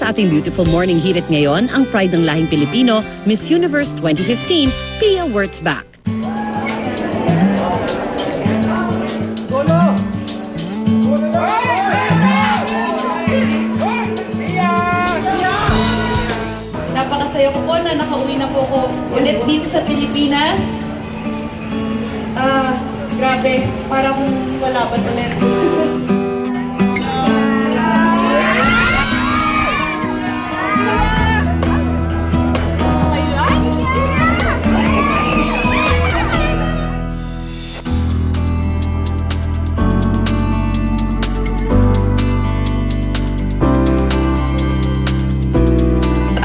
sa ating beautiful morning hirit ngayon, ang pride ng lahing Pilipino, Miss Universe 2015, Pia Wurtzbach. Napakasaya ko po na nakauwi na po ako ulit dito sa Pilipinas. Ah, grabe. Para kung wala pa ulit.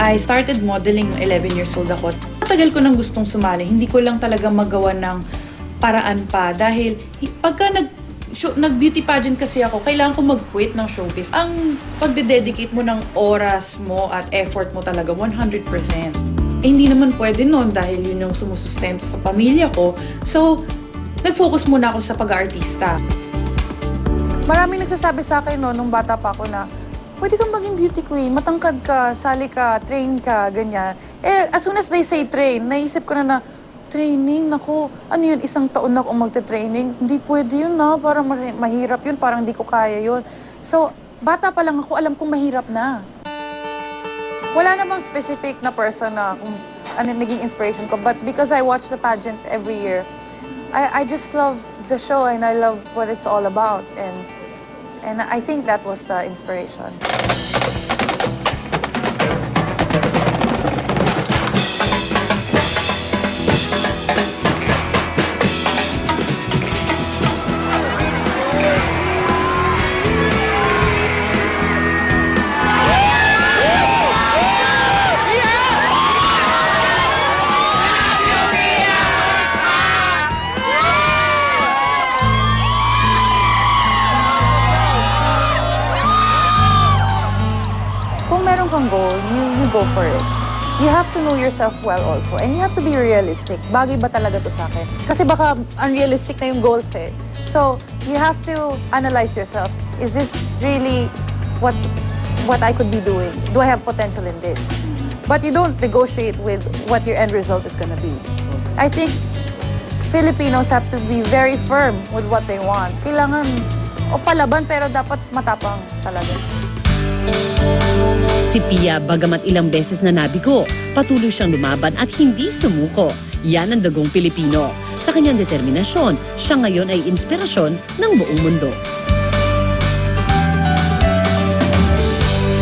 I started modeling nung 11 years old ako. Matagal ko nang gustong sumali. Hindi ko lang talaga magawa ng paraan pa dahil hi- pagka nag show, nag-beauty pageant kasi ako, kailangan ko mag-quit ng showbiz. Ang pagde-dedicate mo ng oras mo at effort mo talaga 100%. Eh, hindi naman pwede noon dahil yun yung sumusustento sa pamilya ko. So, nag-focus muna ako sa pag-aartista. Maraming nagsasabi sa akin no, nung bata pa ako na, pwede kang maging beauty queen, matangkad ka, sali ka, train ka, ganyan. Eh, as soon as they say train, naisip ko na na, training, naku, ano yun, isang taon na akong magte-training. Hindi pwede yun na, parang mahi- mahirap yun, parang hindi ko kaya yun. So, bata pa lang ako, alam kong mahirap na. Wala namang specific na person na kung ano naging inspiration ko. But because I watch the pageant every year, I, I just love the show and I love what it's all about. And, and I think that was the inspiration. Meron kang goal, you, you go for it. You have to know yourself well also. And you have to be realistic. Bagay ba talaga to sa akin? Kasi baka unrealistic na yung goals eh. So, you have to analyze yourself. Is this really what's what I could be doing? Do I have potential in this? But you don't negotiate with what your end result is gonna be. I think Filipinos have to be very firm with what they want. Kailangan, o palaban, pero dapat matapang talaga. Si Pia, bagamat ilang beses na nabigo, patuloy siyang lumaban at hindi sumuko. Yan ang dagong Pilipino. Sa kanyang determinasyon, siya ngayon ay inspirasyon ng buong mundo.